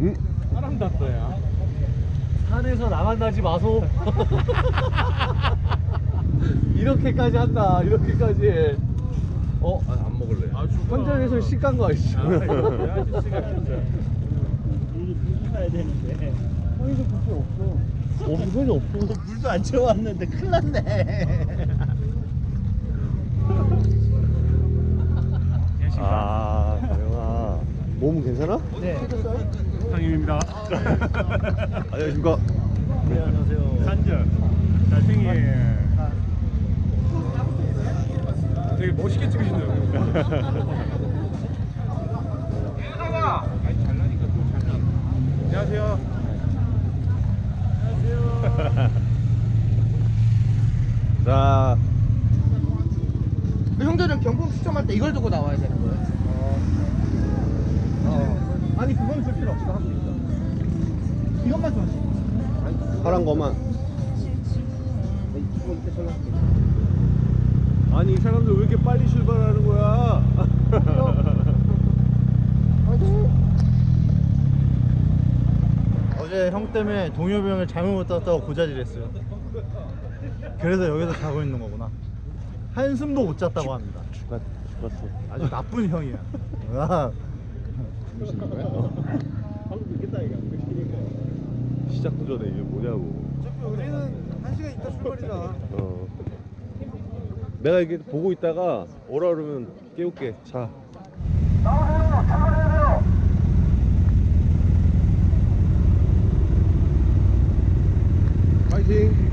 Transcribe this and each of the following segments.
응? 사람 닿어야. 산에서 나만 나지 마소. 이렇게까지 한다. 이렇게까지. 어? 아, 안 먹을래. 현장에서 식간 거 아니지? 가야 되는데. 형이도 그게 없어. 없어, 전혀 없어. 물도 안 채워왔는데 큰일 났네. 아. 몸은 괜찮아? 네. 상임입니다. 안녕하십니까. 네, 안녕하세요. 산절. 잘생기. 되게 멋있게 찍으시네요. 아니 잘나니까 또 잘나. 안녕하세요. 자, 그 형들은 경품 추첨할 때 이걸 두고 나와야 되는 어. 줄 필요 없어 하고 있어. 이것만 줘. 파란 거만. 이거 이때 전화할게. 아니, 이 사람들 왜 이렇게 빨리 출발하는 거야? 어제 형 때문에 동요병을 잘못 못 땄다고 고자질했어요. 그래서 여기서 자고 있는 거구나. 한숨도 못 잤다고 합니다. 죽었, 죽었어. 아주 나쁜 형이야. 아, 무슨 거야? 시작도 전에 이게 뭐냐고. 우리는 한 시간 있다 출발이다. 어. 내가 이게 보고 있다가 오라 그러면 깨울게. 자. 파이팅!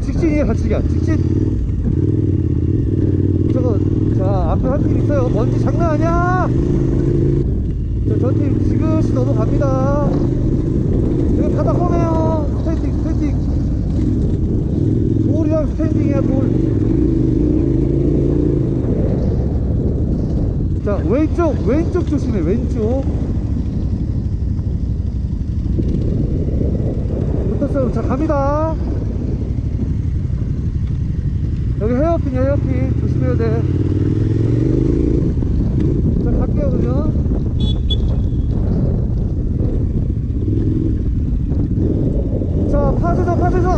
직진이에요, 같이가. 직진. 저거, 자, 앞에 한 팀 있어요. 먼지 장난 아니야! 자, 저팀 지그시 넘어갑니다. 여기 바닥 험해요. 스탠딩, 스탠딩. 돌이랑 스탠딩이야, 돌. 자, 왼쪽, 왼쪽 조심해, 왼쪽. 붙었어요. 자, 갑니다. 여기 헤어핀 헤어핀 조심해야 돼. 자 갈게요 그러면. 자 파세선 파세선.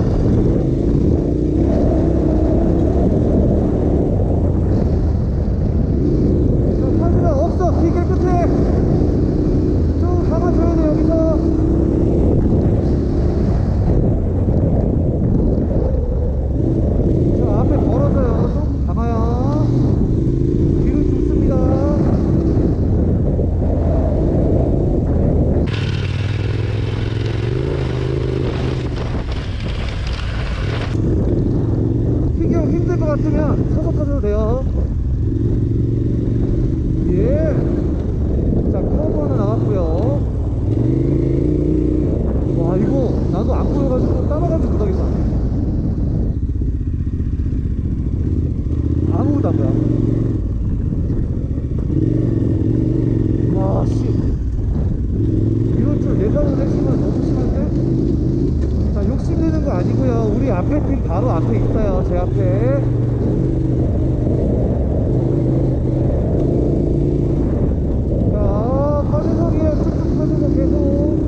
자 파세선 없어 길 깨끗해. 좀 감아줘야 돼 여기서. 자 앞에 걸어서요 좀 감아요 길은 좋습니다 희경 힘들 것 같으면 서서 타셔도 돼요 예자 커브 하나 나왔고요 와 이거 나도 안 보여가지고 따라가지 못하겠다 아무것도 안 보여. 와, 씨. 이런 쪽 예상을 했으면 너무 심한데? 자, 욕심내는 거 아니고요. 우리 앞에 팀 바로 앞에 있어요. 제 앞에. 자, 파주석이에요. 쭉쭉 파주석 계속.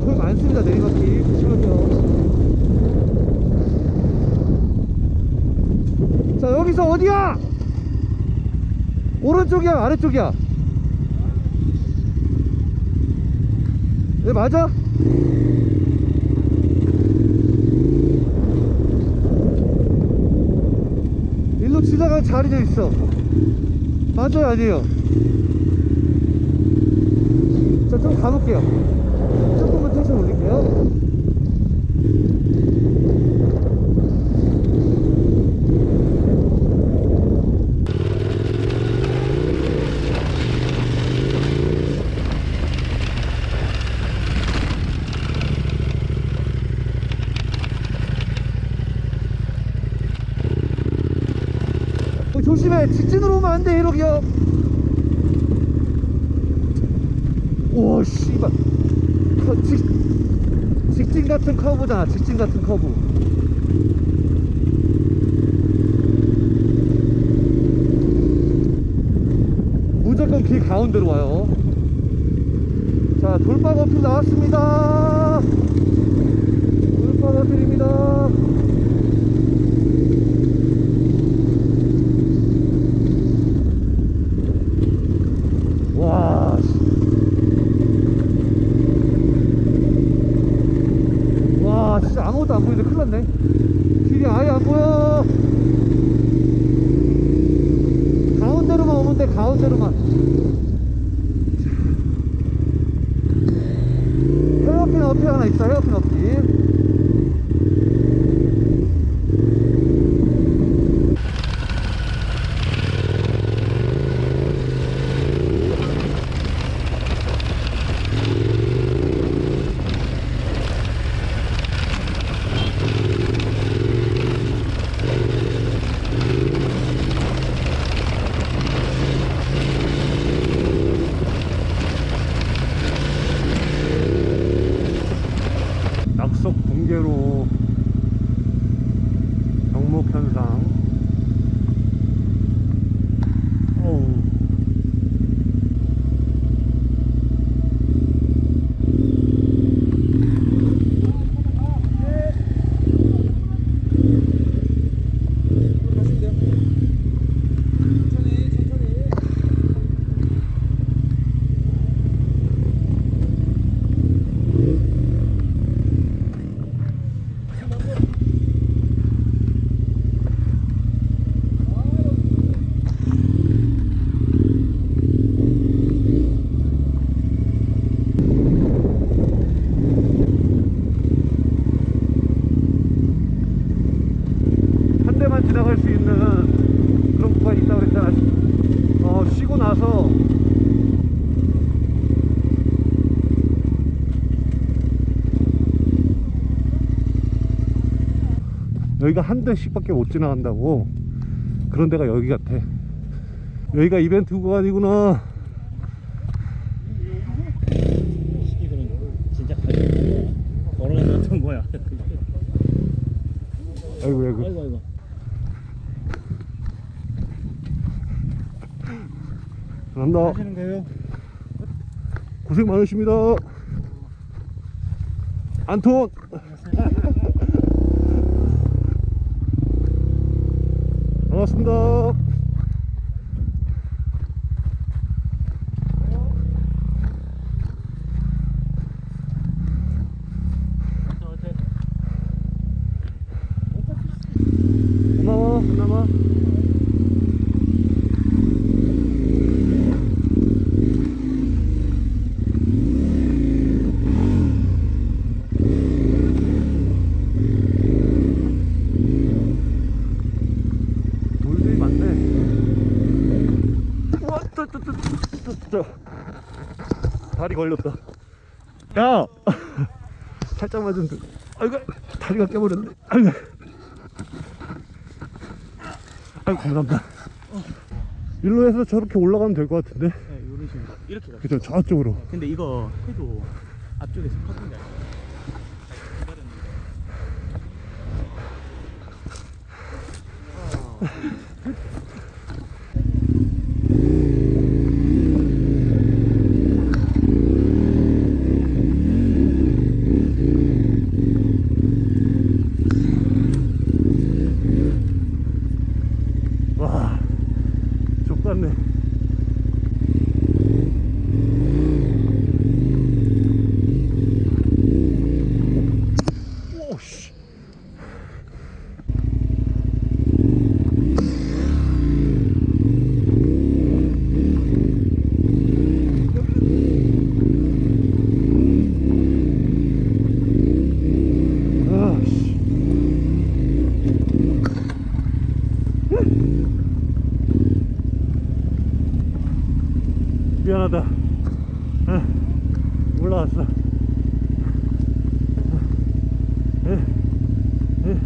돌 많습니다 내리막길 조심하세요 자 여기서 어디야 오른쪽이야 아래쪽이야? 네 맞아? 일로 지나간 자리도 있어. 맞아요 아니에요? 자 좀 가볼게요. 조금만 텐션 올릴게요 조심해. 직진으로 오면 안 돼 이러기요 오 씨발. 커- 직, 직진 같은 커브잖아 직진 같은 커브. 무조건 길 가운데로 와요. 자 돌박 어필 나왔습니다. 돌박 어필입니다 여기가 한 대씩밖에 못 지나간다고 그런 데가 여기 같아. 여기가 이벤트 구간이구나. 진짜. 아이고 아이고. 아이고 아이고. 하시는 거예요? 고생 많으십니다. 안톤. 반갑습니다. 고마워. 돌들이 많네. 우와, 또, 또, 또, 또, 또, 또. 다리 걸렸다. 야! 살짝 맞은 듯. 아이고, 다리가 깨버렸네. 아이고. 아이고, 감사합니다. 일로 해서 저렇게 올라가면 될 것 같은데. 네, 이런 식으로 이렇게 가. 그죠, 저쪽으로. 근데 이거 해도 앞쪽에서 커튼 게 아니 야. 야,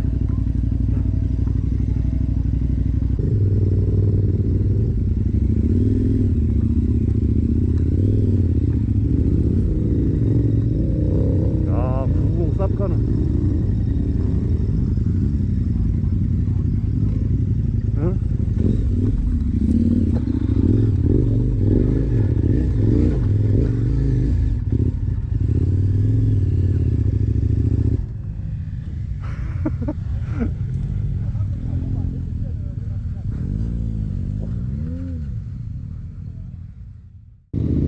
you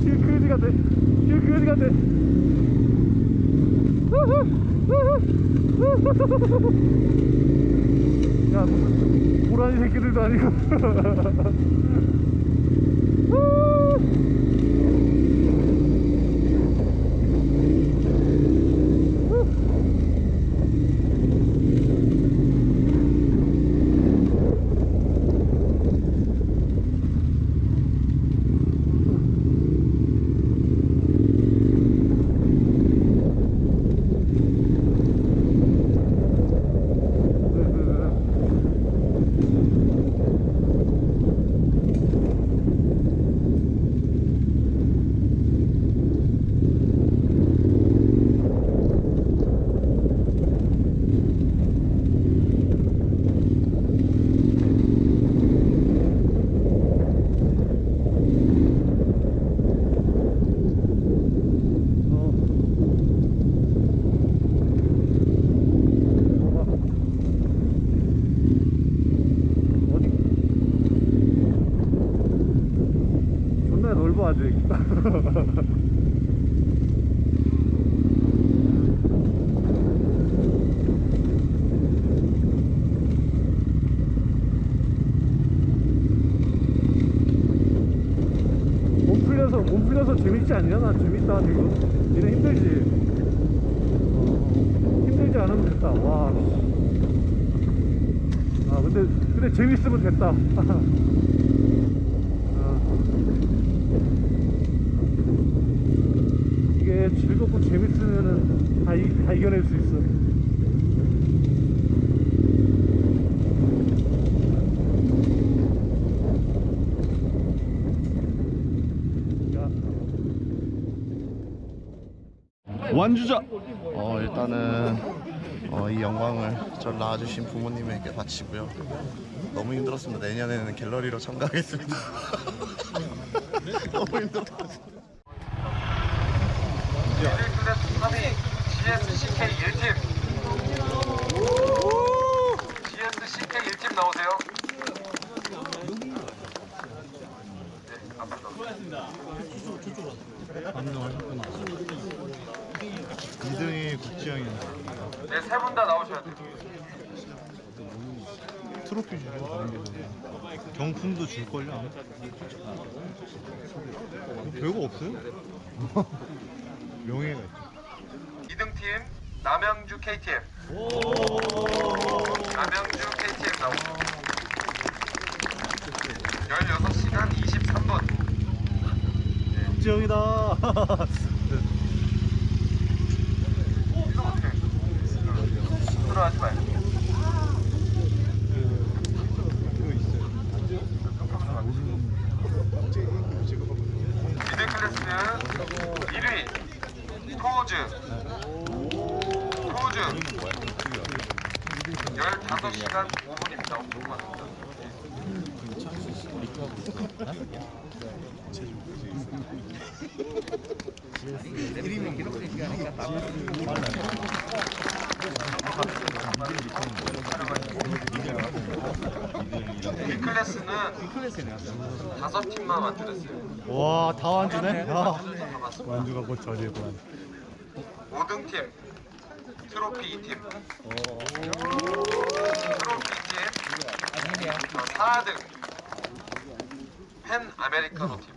지금 그 어디 갔대? 지금 그 어디 갔대? 야 무슨 고라니 새끼들도 아니고 어디? 존나 넓어 아직. 몸 풀려서 몸 풀려서 재밌지 않냐? 난 재밌다 지금. 니네 힘들지? 어, 힘들지 않으면 됐다. 와. 아 근데 근데 재밌으면 됐다. 어. 이게 즐겁고 재밌으면은 다, 이겨낼 수 있어. 완주자. 어 일단은 어, 이 영광을 절 낳아주신 부모님에게 바치고요. 너무 힘들었습니다. 내년에는 갤러리로 참가하겠습니다. 너무 힘들었어요. GSCK 1팀 GSCK 1팀. 나오세요 네, 앞으로. 2등이 국지영이었는데 네, 세 분 다 나오셔야 돼요. 트로피 주죠 다른 데서 경품도 줄걸요 아마? 뭐 별거 없어요. 명예가 있죠 2등 팀 남양주 KTM 남양주 KTM 나오세요 16시간 23분. 국지영이다. 이거 어떻게 힘들어하지 말고 이거 있어요 2등 클래스 1위 토우즈 토우즈 15시간 5분입니다 5분 맞습니다 클래스는 다섯 팀만 완주됐어요. 와, 다 완주네? 야. 완주가 곧 저질 거야. 5등 팀. 트로피 2팀. 트로피 팀. 4등. 팬 아메리카노 팀.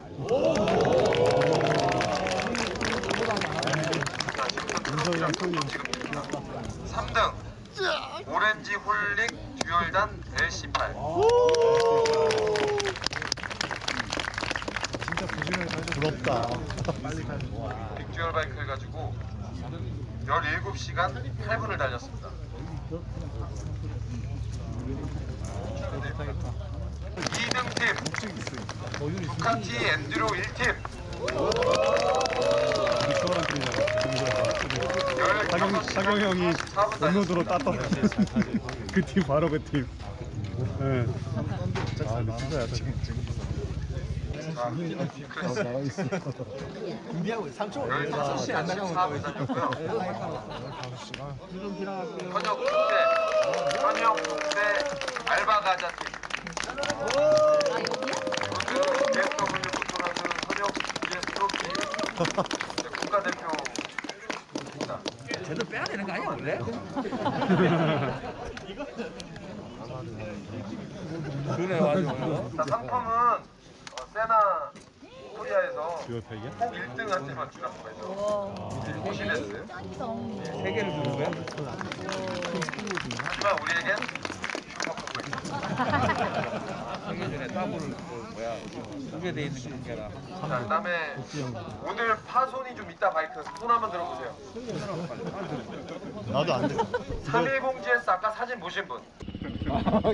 자, 지금부터 트로피랑 지급입니다 3등. 오렌지 홀릭 듀얼단 LC8 부럽다. 빅듀얼 바이크를 가지고 17시간 8분을 달렸습니다. 2등 팀 두카티 엔듀로 1팀 사경 사경 형이 업로드로 땄던 그팀 바로 그 팀. 예. 아, 미친거야 지금. 크레스 15시간 14분 달렸고요. 현역 국대 현역 국대 알바 가자 국가대표입니다. 쟤도 빼야 되는 거 아니야 원래? 그래 맞아. 자, 상품은 듀얼팩이야? 꼭 1등 한테만 주라고 해서 호시레스 세 개를 주는 거야? 하지만 우리에겐 있습니다. 세개 전에 더블 그 뭐야 두개 돼 있는 게라. 자, 그다음에 오늘 파손이 좀 있다 바이크 손 한번 들어보세요. 나도 안 돼. 310GS 아까 사진 보신 분.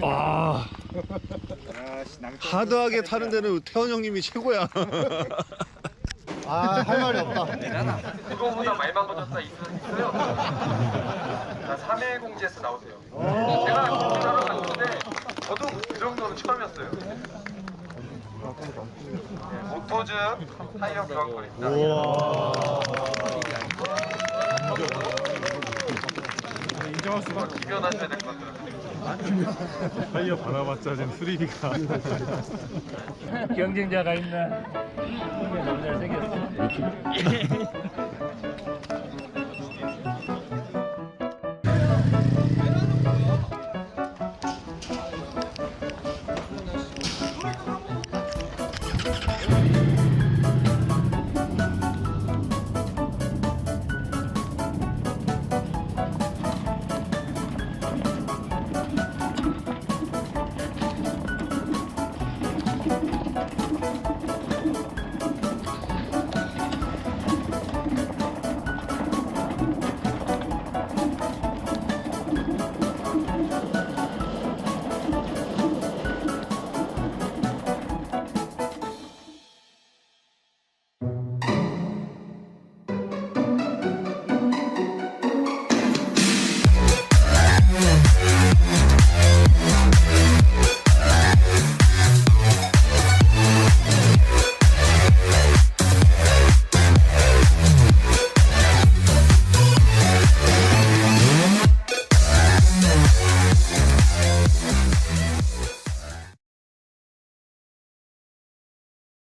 아 하드하게 타는 데는 태원 형님이 최고야 아, 할 말이 없다. 그거보다 많이 망가졌다 있어요. 자, 310GS 나오세요. 제가 공부하러 갔는데 저도 그 정도는 처음이었어요. 네, 모토즈 타이어 교환권입니다. 인정할 수가. 기변하셔야 될 것 같아요. 타이어 받아봤자 지금 수리비가. 경쟁자가 있나? 너무 잘생겼어.